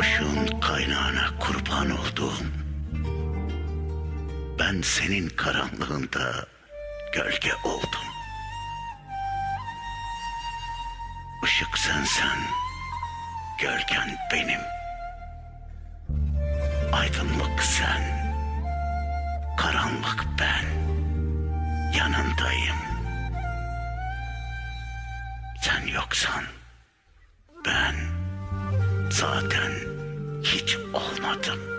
Işığın kaynağına kurban olduğum ben senin karanlığında gölge oldum. Işık sensen, gölgen benim. Aydınlık sen, karanlık ben. Yanındayım. Sen yoksan zaten hiç olmadım.